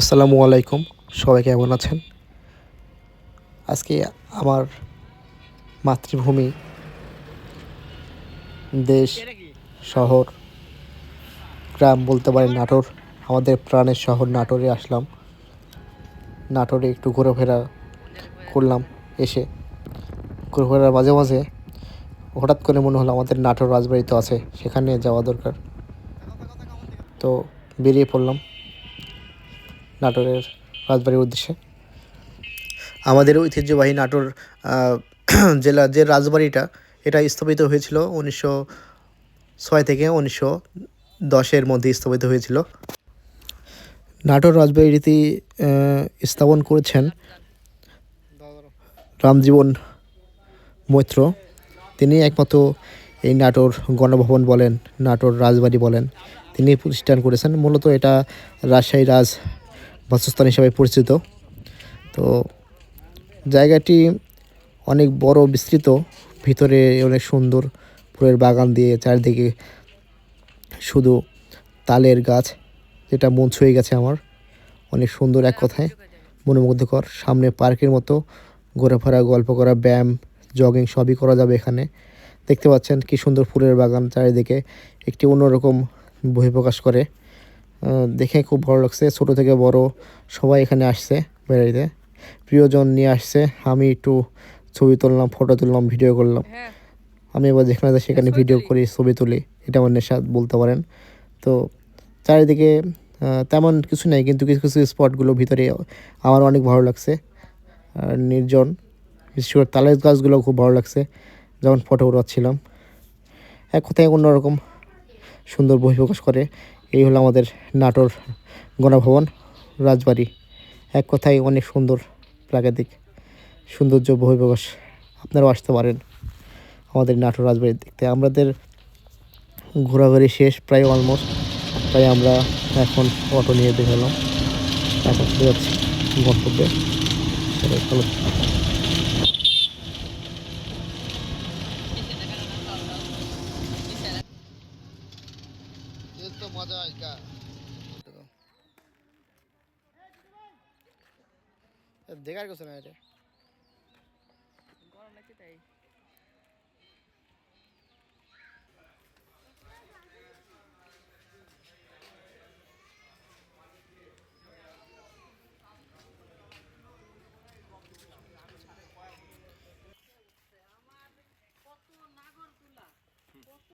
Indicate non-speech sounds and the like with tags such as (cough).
আসসালামু আলাইকুম, সবাই কেমন আছেন? আজকে আমার মাতৃভূমি দেশ, শহর, গ্রাম বলতে পারেন নাটোর, আমাদের প্রাণের শহর নাটোরে আসলাম। নাটোরে একটু ঘোরাফেরা করলাম, এসে ঘোরাফেরার মাঝে মাঝে হঠাৎ করে মনে হলো আমাদের নাটোর রাজবাড়ি তো আছে, সেখানে যাওয়া দরকার। তো বেরিয়ে পড়লাম। নাটোরের রাজবাড়ির উদ্দেশ্যে? আমাদের ঐতিহ্যবাহী নাটোর (clears throat) জেলা যে রাজবাড়িটা এটা স্থাপিত হয়েছিল উনিশশো ছয় থেকে উনিশশো দশের মধ্যে স্থাপিত হয়েছিল। নাটোর রাজবাড়িটি আহ, স্থাপন করেছেন রামজীবন মৈত্র। তিনি একমাত্র এই নাটোর গণভবন বলেন নাটোর রাজবাড়ি বলেন। তিনি প্রতিষ্ঠান করেছেন। মূলত এটা রাজশাহী রাজ বাসস্থান হিসাবে পরিচিত। তো জায়গাটি অনেক বড়, বিস্তৃত, ভিতরে অনেক সুন্দর ফুলের বাগান দিয়ে চারিদিকে শুধু তালের গাছ, যেটা মন ছুঁয়ে গেছে আমার। অনেক সুন্দর এক কথায়, মনোমুগ্ধকর। সামনে পার্কের মতো ঘোরাফেরা, গল্প করা, ব্যায়াম, জগিং সবই করা যাবে এখানে। দেখতে পাচ্ছেন কি সুন্দর ফুলের বাগান চারিদিকে। একটি অন্যরকম বহিঃপ্রকাশ করে। দেখে খুব ভালো লাগছে। ছোট থেকে বড় সবাই এখানে আসছে বেড়াইতে প্রিয়জন নিয়ে আসছে। আমি একটু ছবি তুললাম ফটো তুললাম ভিডিও করলাম। আমি এবার যেখানে যাই সেখানে ভিডিও করি ছবি তুলি। এটা আমার নেশা বলতে পারেন। তো চারিদিকে তেমন কিছু নেই কিন্তু কিছু কিছু স্পটগুলো ভিতরে আমার অনেক ভালো লাগছে। আর নির্জন বিশেষ করে তালের গাছগুলো খুব ভালো লাগছে। যখন ফটো উঠাচ্ছিলাম এক কথায় অন্যরকম। সুন্দর বহিঃপ্রকাশ করে। এই হলো আমাদের নাটোর গণভবন, রাজবাড়ি। এক কথায় অনেক সুন্দর প্রাকৃতিক সৌন্দর্য বহিঃপ্রকাশ আপনারাও আসতে পারেন আমাদের নাটোর রাজবাড়ি দেখতে আমাদের ঘোরাঘুরি শেষ প্রায় অলমোস্ট তাই আমরা এখন অটো নিয়ে বেরোলাম এখন চলে যাচ্ছি গন্তব্যে। সবাই তো মজা হয় দেখার কিছু না এটা। গরম তাই।